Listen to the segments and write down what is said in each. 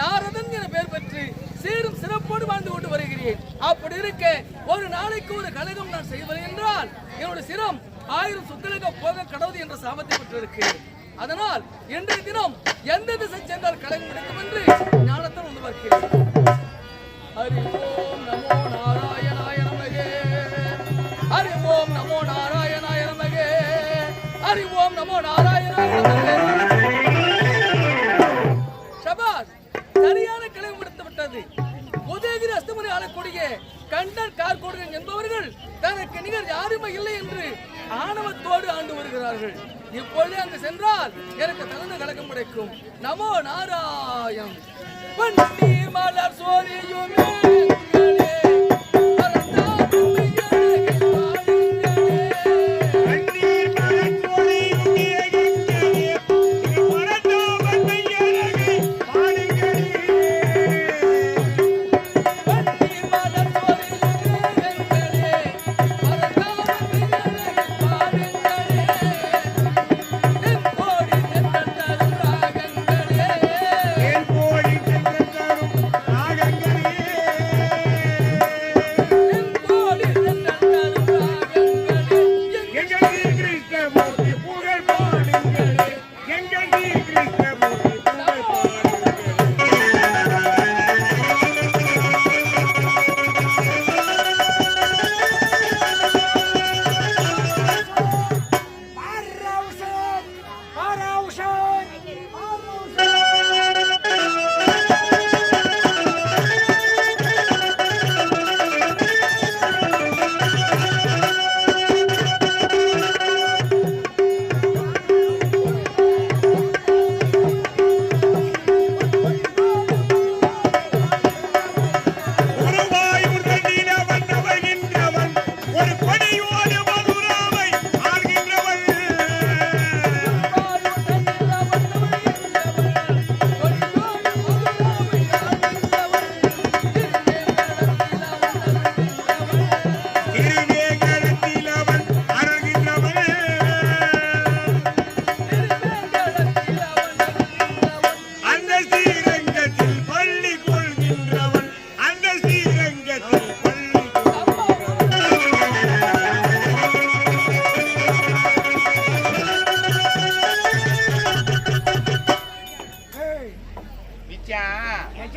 நாரதன் என பெயர் பெற்று சீரும் சிறப்போடு வாழ்ந்து கொண்டு வருகிறேன். அப்படி இருக்க ஒரு நாளைக்கு ஒரு கழகம் நான் செய்வது என்றால் என்னோட சிரம் ஆயிரம் சுத்தலுக்கு போக கடவுது என்ற சாபத்தை பெற்றிருக்கு அதனால் இன்றைய தினம் எந்த திசை சென்றால் கழகம் கிடைக்கும் என்று ஞானத்தில் வந்து பார்க்கிறேன். ஹரி ஓம் நமோ நாராயணாய நமகே. ஹரி ஓம் நமோ நாராயணாய நமகே. ஹரி ஓம் நமோ நாராயண யாருமே இல்லை என்று ஆணவத்தோடு ஆண்டு வருகிறார்கள். இப்பொழுது அங்கு சென்றால் எனக்கு தகுந்த கலக்கம் கிடைக்கும். நமோ நாராயண்.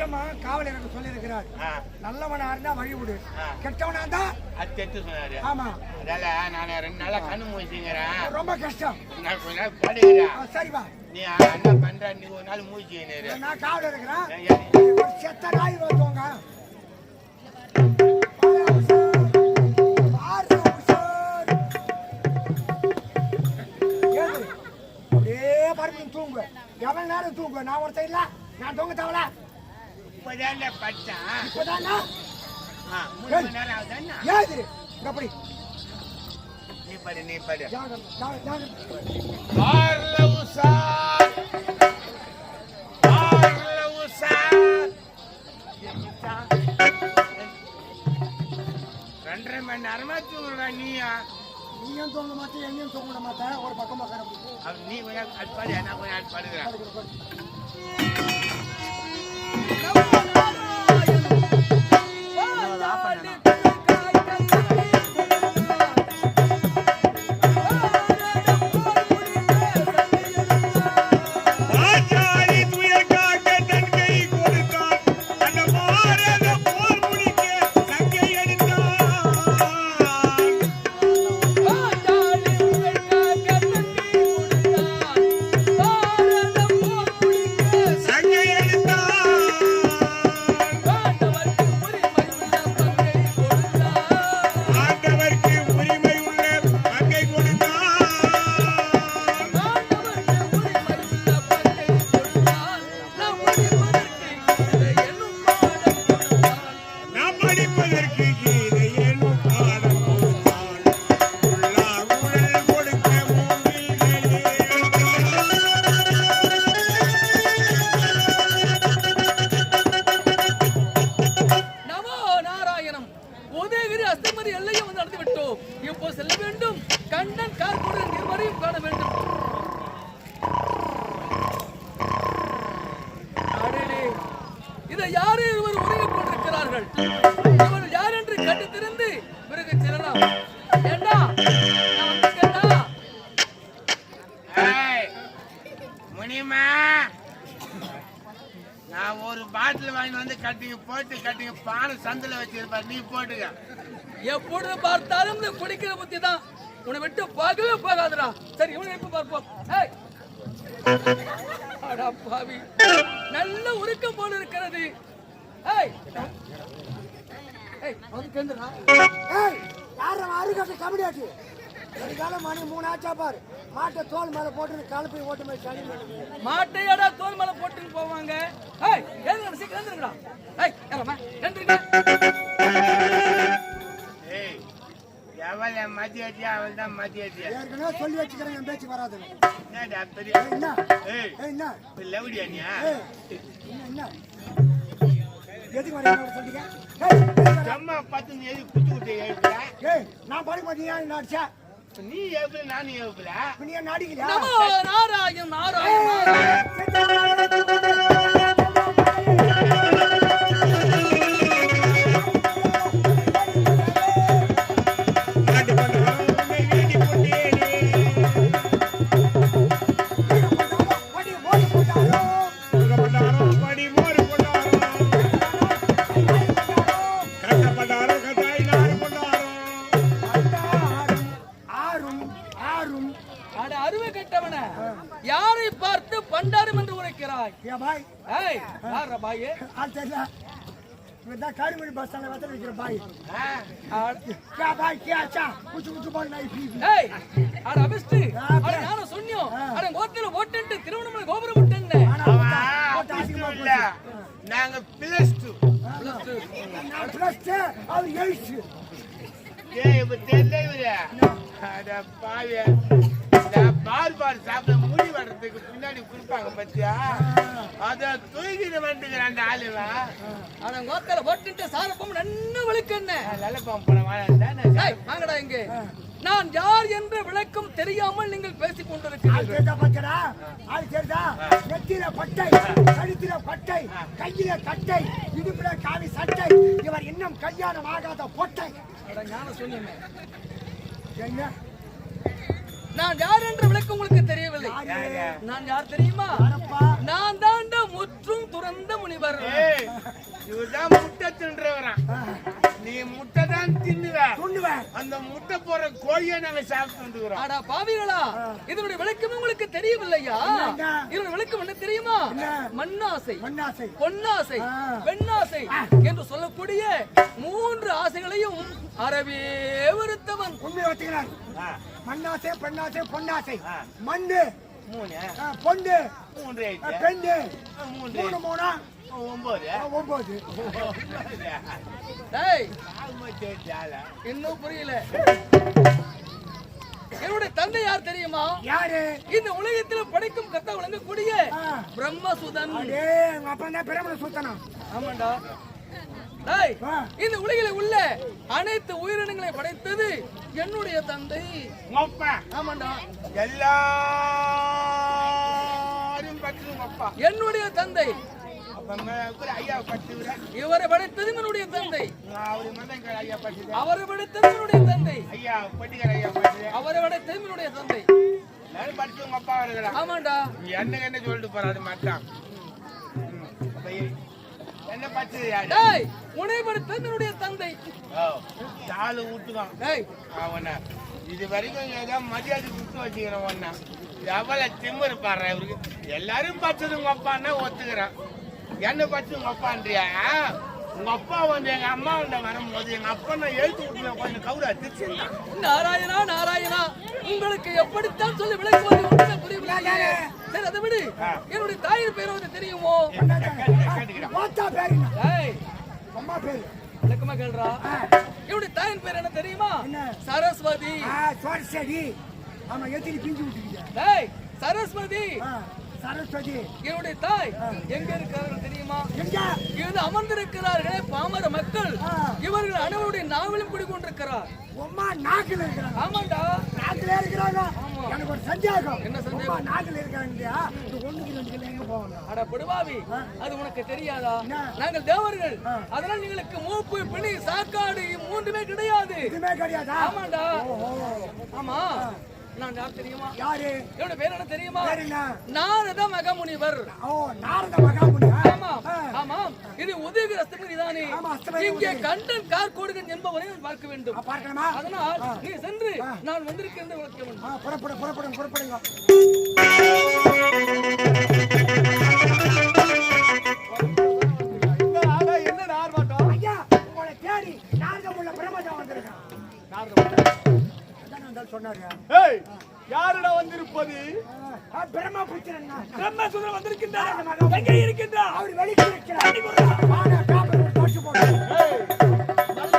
நிஜமா காவல் எனக்கு சொல்லியிருக்கிறார். நல்லவனா இருந்தா வழி விடு. ஆ. கெட்டவனா இருந்தா அது தெத்து சொன்னாரு. ஆமா. அதால நான் ரெண்டு நாளா கண்ணு மூச்சுங்கிறேன் ரொம்ப கஷ்டம். நான் கொஞ்ச நாள் சரிப்பா நீ என்ன பண்ற? நீ ஒரு நாள் மூச்சுக்கினு நான் காவல் இருக்கிறேன்? ஒரு செத்த நாய் வந்துவங்க அப்படியே பருப்பு தூங்கு. எவ்வளவு நேரம் தூங்கு? நான் ஒருத்தன் இல்ல நான் தூங்க தவல இப்பதான்டா பட்டான் இப்பதானா? ஆ, மூணு மணி நேரம் ஆகுதாண்ணா? ஏது அப்படி நீ படு நீ படு. ரெண்டரை மணி நேரமா தூங்குறா நீயா? நீயும் தூங்க மாட்டேன் என்னையும் தூங்க மாட்டேன் ஒரு பக்கமா கிடப்பு அவ- நீ கொஞ்சம் அது பாடு நான் கொஞ்சம் இருவர் உறங்கிக் கொண்டிருக்கிறார்கள் இவர்கள் யார் என்று கண்டு திறந்து பிறகு செல்லலாம் ஏண்டா முனியம்மா நான் ஒரு பாட்டில் வாங்கி வந்து கட்டிங்க போட்டு கட்டிங்க பானை சந்தில வச்சிருப்பேன். நீ போட்டுக்க. எப்பொழுது பார்த்தாலும் இந்த குடிக்கிற புத்தி தான். உன்னை விட்டு போகவே போகாதுடா. சரி இவனை எப்ப பார்ப்போம். பாவி. நல்ல உருக்கம் போல இருக்கிறது. கபடி ஆச்சு? ஒரு காலம் மணி மூணு ஆச்சா பாரு. மாட்டை தோல் மேல போட்டு கலப்பை ஓட்டு மாதிரி சளி மாட்டையடா தோல் மேல போட்டுன்னு போவாங்க. ஏய் எழுந்துடா சீக்கிரம் எழுந்துடா ஏய் ஏறமா ஏய் எவள மதியாச்சியா அவள் தான் மதியாச்சியா ஏற்கனவே சொல்லி வச்சுக்கிறேன் என் பேச்சு வராது. என்னடா பெரிய ஏய், என்ன? ஏய் ஏய், என்ன? லவுடியா நீ ஏய், என்ன என்ன? எதுக்கு வரீங்க அப்படி சொல்றீங்க? ஏய், எதுக்கு வர? சும்மா பத்து நீ எது குத்து குத்து ஏய் நான் படி மாட்டீங்க என்ன அடிச்சா நீ எழுப்புல நானும் எழுப்புல. நீ என்ன அடிக்கலையா நமோ பாய் ஏ பாய். ஏய் யாரா பாய்? ஆ தெரியல. இவன் காரிமணி பஸ் ஸ்டாண்ட்ல வந்து நிக்கிற பாய். கே பாய் கே ஆச்சா? குச்சு குச்சு பாய் நான் பீ ஏய் அட அபிஸ்ட் அட நானே சொன்னியோ அட கோத்தில ஓட்டன்ட்டு திருவண்ணாமலை கோபுரம் விட்டுங்க நாங்க பிளஸ் 2 பிளஸ் 2 பிளஸ் 2 அது எழுச்சு ஏய் இப்ப தெரியல இவரே. அட பாய் பால் பால் சாப்பிட முடி வர்றதுக்கு பின்னாடி கொடுப்பாங்க பத்தியா? அத தூக்கிட்டு வந்துக்கிறேன் அந்த ஆளுவா? அட கோத்தில ஓட்டுட்டு சாரப்பம் நன்னு விளக்கண்ணே நல்ல பம்பளம் வாங்கடா இங்க. நான் யார் என்று விளக்கம் தெரியாமல் நீங்கள் பேசிக் கொண்டிருக்கிறீர்கள். பட்டை கழுத்தில பட்டை கையில கட்டை இடுப்புல காவி சட்டை. இவர் இன்னும் கல்யாணம் ஆகாத பொட்டை. அட ஞான சொன்னீங்க என்ன? நான் யார் என்று விளக்கம் உங்களுக்கு தெரியவில்லை? நான் யார் தெரியுமா? நான் தாண்டா முற்றும் துறந்த முனிவர். ஏய் இவர்தான் முட்டை தின்றவரான் நீ முட்டை தான் தின்னுவ துண்ணுவேன். அந்த முட்டை போற கோழியை நாங்க சாப்பிட்டு வந்துக்கிறோம். அடா பாவிகளா இதனுடைய விளக்கம் உங்களுக்கு தெரியவில்லையா? இதனுடைய விளக்கம் என்ன தெரியுமா? மண்ணாசை. மண்ணாசை. பொன்னாசை. பெண்ணாசை என்று சொல்லக்கூடிய மூன்று ஆசைகளையும் அறவே வெறுத்தவன். உண்மையை வச்சுக்கிறார் மண்ணாசை பெண்ணாசை பொன்னாசை. மண்ணு. மூணு. பொண்ணு. மூன்று. பெண்ணு. மூன்று மூணு மூணா? ஒன்பது. இன்னும் புரியல என்னுடைய தந்தை யார் தெரியுமா யாரு இந்த உலகத்தில் படைக்கும் கத்த விளங்கக்கூடிய. பிரம்மசுதன் அடே எங்க அப்பா தான் பிரமண சுத்தனம் ஆமாண்டா. இந்த உலகில் உள்ள அனைத்து உயிரினங்களை படைத்தது என்னுடைய தந்தை ஆமாண்டா எல்லாரும் என்னுடைய தந்தை ஐயா பத்து இவரை படைத்தது என்னுடைய தந்தை. அவரு மந்தங்கிற ஐயா பத்து அவரை படைத்தது என்னுடைய தந்தை. ஐயா பட்டிக்கிற ஐயா பத்து அவரை படைத்தது என்னுடைய தந்தை. எல்லாரும் உங்க அப்பா வருகிறா ஆமாண்டா. என்ன என்ன சொல்லிட்டு போறாரு மாட்டான் மட்டும் என்ன பத்து டேய் உன்னை படைத்தது என்னுடைய தந்தை. ஓ, தாலு ஊட்டுவான் டேய். அவன இது வரைக்கும் ஏதோ மரியாதை கொடுத்து வச்சுக்கிறேன் ஒன்னா எவ்வளவு திமிரு பாரு இவருக்கு. எல்லாரும் பச்சது உங்க அப்பான்னா ஒத்துக்கிறேன் என்ன பச்சு உங்க அப்பான்றியா உங்க அப்பா வந்து எங்க அம்மா வந்து வரும்போது எங்க அப்பா நான் எழுத்து விட்டுல கொஞ்சம் கவுரா திருச்சிருந்தான் நாராயணா நாராயணா உங்களுக்கு எப்படித்தான் சொல்லி விளக்குவது ஒன்றுமே புரியவில்லை சரி அதை விடு. என்னுடைய தாயின் பேர் வந்து தெரியுமோ? அம்மா பேரு? விளக்கமா கேள்றா என்னுடைய தாயின் பேர் என்ன தெரியுமா? சரஸ்வதி. ஆ சோறு சரி. ஆமா எத்திரி பிஞ்சு டேய் சரஸ்வதி. சரஸ்வதி. என்னுடைய தாய் எங்க இருக்கிறார்கள் தெரியுமா? எங்க? இது அமர்ந்திருக்கிறார்களே பாமர மக்கள். இவர்கள் அனைவருடைய நாவிலும் குடிக்கொண்டிருக்கிறார் உம்மா நாக்குல இருக்கிறாங்க. ஆமாண்டா. நாக்குல இருக்கிறாங்க. எனக்கு ஒரு சந்தேகம். என்ன சந்தேகம்? நாக்குல இந்த ஒண்ணுக்கு ரெண்டு கிலோ எங்க போவாங்க? அட படுவாவி அது உனக்கு தெரியாதா? நாங்கள் தேவர்கள். அதனால் எங்களுக்கு மூப்பு பிணி சாக்காடு மூன்றுமே கிடையாது. இதுமே கிடையாதா? ஆமாண்டா. ஆமா. நான் யார் தெரியுமா? யாரு? என்னோட பேர் என்ன தெரியுமா? நாரத மகமுனிவர். ஓ நாரத மகாமுனி ஆமாம் ஆமாம் இது உதயகிரி அஸ்தமதி தானே ஆமா, அஸ்தமதி இங்கே. கண்டன் கார் கோடுகன் என்பவரை பார்க்க வேண்டும். பார்க்கணுமா? அதனால் நீ சென்று நான் வந்திருக்கிறேன் உழைக்க வேண்டும் ஆ, புறப்படு புறப்படுங்க.